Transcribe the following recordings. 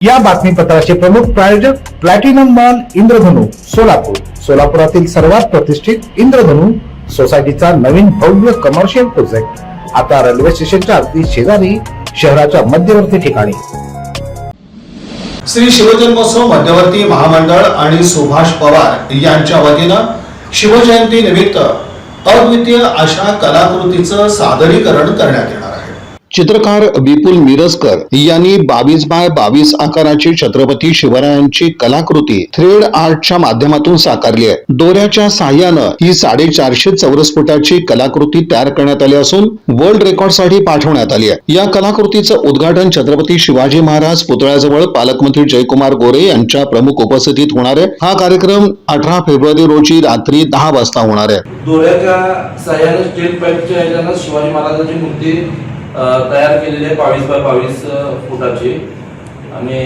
या बातमीपत्राचे प्रमुख प्रायोजक प्लॅटिनम मॉल इंद्रधनु सोलापूर. सोलापुरातील सर्वात प्रतिष्ठित इंद्रधनु सोसायटीचा नवीन भव्य कमर्शियल प्रोजेक्ट आता रेल्वे स्टेशनच्या अगदी शेजारी शहराच्या मध्यवर्ती ठिकाणी. श्री शिवजन्मोत्सव मध्यवर्ती महामंडळ आणि सुभाष पवार यांच्या वतीनं शिवजयंती निमित्त अद्वितीय अशा कलाकृतीचं सादरीकरण करण्यात येणार आहे. चित्रकार विपुल मिरजकर यांनी बावीस बाय बावीस आकाराची छत्रपती शिवरायांची कलाकृती थ्रेड आर्टच्या माध्यमातून साकारली आहे. दोऱ्याच्या साह्यानं ही साडेचारशे चौरस फुटाची कलाकृती तयार करण्यात आली असून वर्ल्ड रेकॉर्डसाठी पाठवण्यात आली आहे. या कलाकृतीचं उद्घाटन छत्रपती शिवाजी महाराज पुतळ्याजवळ पालकमंत्री जयकुमार गोरे यांच्या प्रमुख उपस्थितीत होणार आहे. हा कार्यक्रम अठरा फेब्रुवारी रोजी रात्री दहा वाजता होणार आहे. दोऱ्याच्या साह्याने स्टील पाईपच्या शिवाजी महाराजांची मूर्ती तयार केलेली आहे बावीस बाय बावीस फुटाचे फुटाची. आणि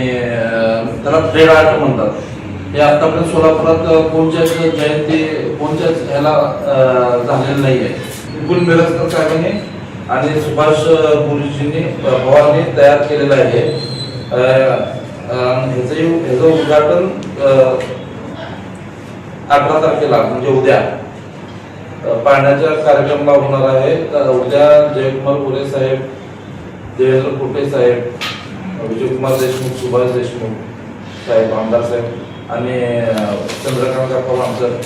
त्याला थ्रेड आर्ट म्हणतात. हे आतापर्यंत सोलापुरात कोणत्याच जयंती कोणत्याच ह्याला झालेलं नाही आहे विपुल मिरजकर साहेबांनी आणि सुभाष गुरुजींनी अ, तयार केलेलं आहे. ह्याचं ह्याचं उद्घाटन अकरा अठरा तारखेला म्हणजे उद्या. पाण्याच्या कार्यक्रम होणार आहे? तर उद्या जयकुमार पुरे साहेब देवेंद्र कुटे साहेब विजयकुमार देशमुख सुभाष देशमुख साहेब आमदार साहेब आणि चंद्रकांत काका आमचं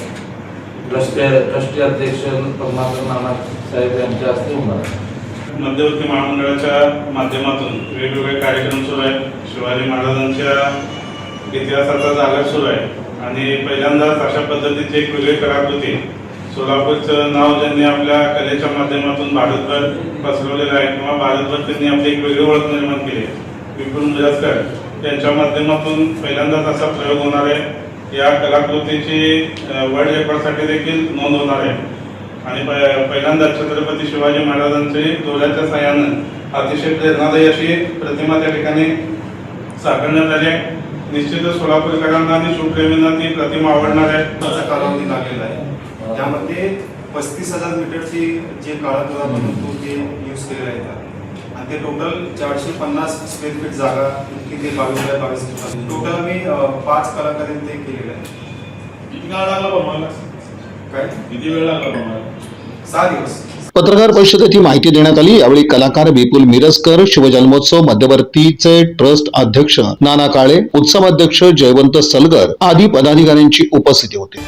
ट्रस्टी ट्रस्टी अध्यक्ष पद्माकर नाना साहेब यांच्या हस्ते होणार आहे. मध्यवर्ती महामंडळाच्या माध्यमातून वेगवेगळे कार्यक्रम सुरू आहेत. शिवाजी महाराजांच्या इतिहासाचा जागर सुरू आहे. आणि पहिल्यांदाच अशा पद्धतीची एक वेगळी कलाकृती सोलापूरचं नाव ज्यांनी आपल्या कलेच्या माध्यमातून भारतभर पसरवलेलं आहे किंवा भारतभर त्यांनी आपली एक वेगळी ओळख निर्माण केली आहे. विपुल मुजासकर यांच्या माध्यमातून पहिल्यांदाच असा प्रयोग होणार आहे. या कलाकृतीची वर्ल्ड रेकॉर्डसाठी देखील नोंद होणार आहे. आणि प- पहिल्यांदा छत्रपती शिवाजी महाराजांचे डोळ्याच्या सहाय्यानं अतिशय प्रेरणादायी अशी प्रतिमा त्या ठिकाणी साकारण्यात आली आहे. निश्चितच सोलापूरकरांना आणि शिवप्रेमींना ती प्रतिमा आवडणार आहे. असा कालावधी लागलेला आहे. त्यामध्ये पस्तीस हजार मीटरची जे काळापद्धती तो ते यूज केलेला आहे. आणि ते टोटल चारशे पन्नास स्क्वेअर फीट जागा इतकी ते बावीस बाय बावीस टोटल आम्ही पाच कलाकारांनी ते केलेलं आहे. किती काळ लागला बनवायला काय? किती वेळ लागला बनवायला सहा दिवस. पत्रकार परिषदेत ही माहिती देण्यात आली. यावेळी कलाकार विपुल मिरजकर शिवजन्मोत्सव मध्यवर्तीचे ट्रस्ट अध्यक्ष नाना काळे उत्सव अध्यक्ष जयवंत सलगर आदी पदाधिकाऱ्यांची उपस्थिती होती.